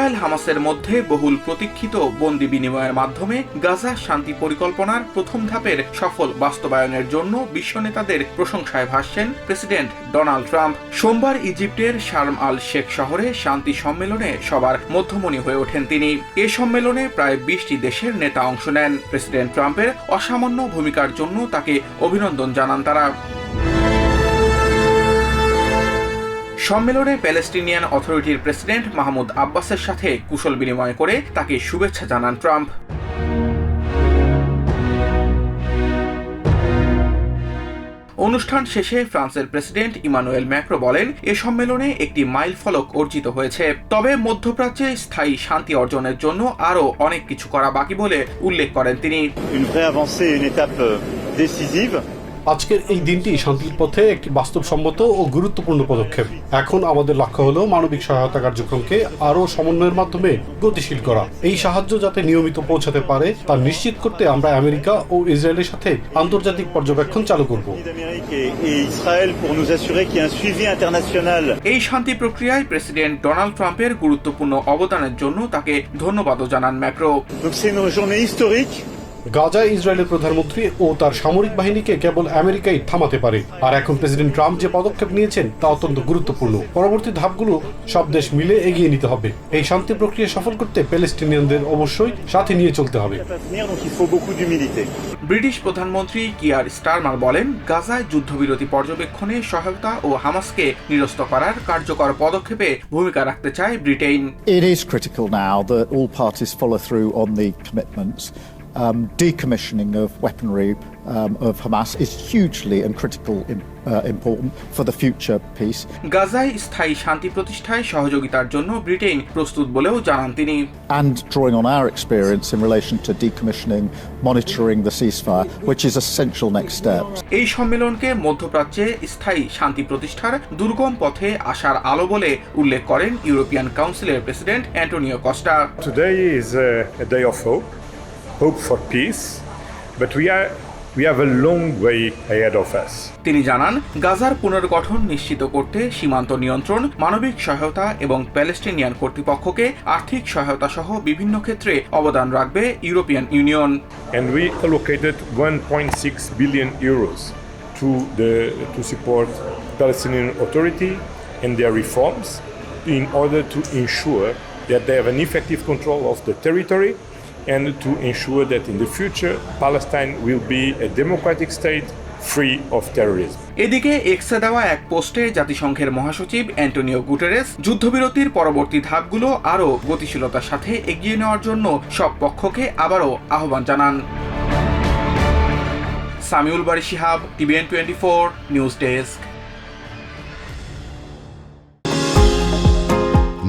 Israel হামাসের মধ্যে বহুল প্রতীক্ষিত বন্দি বিনিময়ের মাধ্যমে গাজা শান্তি পরিকল্পনার প্রথম ধাপের সফল বাস্তবায়নের জন্য বিশ্ব নেতাদের প্রশংসায় ভাসছেন প্রেসিডেন্ট ডোনাল্ড ট্রাম্প। সোমবার ইজিপ্টের শার্ম আল শেখ শহরে শান্তি সম্মেলনে সবার মধ্যমণি হয়ে ওঠেন তিনি। এ সম্মেলনে প্রায় বিশটি দেশের নেতা অংশ নেন। প্রেসিডেন্ট ট্রাম্পের অসামান্য ভূমিকার জন্য তাকে অভিনন্দন জানান তারা। সম্মেলনে প্যালেস্টিনিয়ান অথরিটির প্রেসিডেন্ট মাহমুদ আব্বাসের সাথে কুশল বিনিময় করে তাকে শুভেচ্ছা জানান ট্রাম্প। অনুষ্ঠান শেষে ফ্রান্সের প্রেসিডেন্ট ইমানুয়েল ম্যাক্রো বলেন, এ সম্মেলনে একটি মাইল ফলক অর্জিত হয়েছে। তবে মধ্যপ্রাচ্যে স্থায়ী শান্তি অর্জনের জন্য আরও অনেক কিছু করা বাকি বলে উল্লেখ করেন তিনি। আজকের এই দিনটি শান্তির পথে একটি বাস্তবসম্মত ও গুরুত্বপূর্ণ পদক্ষেপ। এখন আমাদের লক্ষ্য হলো মানবিক সহায়তা কার্যক্রমকে আরও সমন্বয়ের মাধ্যমে গতিশীল করা। এই সাহায্য যাতে নিয়মিত পৌঁছাতে পারে তা নিশ্চিত করতে আমরা আমেরিকা ও ইসরায়েলের সাথে আন্তর্জাতিক পর্যবেক্ষণ চালু করব। এই শান্তি প্রক্রিয়ায় প্রেসিডেন্ট ডোনাল্ড ট্রাম্পের গুরুত্বপূর্ণ অবদানের জন্য তাকে ধন্যবাদও জানান ম্যাক্রো। গাজায় ইসরায়েলের প্রধানমন্ত্রী ও তার সামরিক বাহিনীকে কেবল আমেরিকাই থামাতে পারে আর এখন প্রেসিডেন্ট ট্রাম্প যে পদক্ষেপ নিয়েছেন তা অত্যন্ত গুরুত্বপূর্ণ পরবর্তী ধাপগুলো সব দেশ মিলে এগিয়ে নিতে হবে এই শান্তি প্রক্রিয়া সফল করতে প্যালেস্টিনিয়ানদের অবশ্যই সাথে নিয়ে চলতে হবে. ব্রিটিশ প্রধানমন্ত্রী কিয়ার স্টারমার বলেন গাজায় যুদ্ধবিরতি পর্যবেক্ষণে সহায়তা ও হামাসকে নিরস্ত করার কার্যকর পদক্ষেপে ভূমিকা রাখতে চায় Britain It is critical now that all parties follow through on the commitments. Um, decommissioning of weaponry um, of Hamas is hugely and critical im- uh, important for the future peace. গাজায় স্থায়ী শান্তি প্রতিষ্ঠায় সহযোগিতার জন্য Britain প্রস্তুত বলেও জানান তিনি And drawing on our experience in relation to decommissioning, monitoring the ceasefire, which is essential next steps. এই সম্মেলনকে মধ্যপ্রাচ্যে স্থায়ী শান্তি প্রতিষ্ঠার দুর্গম পথে আসার আলো বলে উল্লেখ করেন ইউরোপিয়ান কাউন্সিলের president Antonio Costa Today is a day of hope, hope for peace, but we are we have a long way ahead of us. তিনি জানান গাজার পুনর্গঠন নিশ্চিত করতে সীমান্ত নিয়ন্ত্রণ মানবিক সহায়তা এবং প্যালেস্টিনিয়ান কর্তৃপক্ষকে আর্থিক সহায়তা সহ বিভিন্ন ক্ষেত্রে অবদান রাখবে European Union And we allocated 1.6 billion euros to the to support Palestinian Authority and their reforms in order to ensure that they have an effective control of the territory and to ensure that in the future, Palestine will be a democratic state free of terrorism. এদিকে এক্সে দেওয়া এক পোস্টে জাতিসংঘের মহাসচিব Antonio Guterres যুদ্ধবিরতির পরবর্তী ধাপগুলো আরও গতিশীলতার সাথে এগিয়ে নেওয়ার জন্য সব পক্ষকে আবারও আহ্বান জানান Samiul Bari Shihab, TVN twenty four, news desk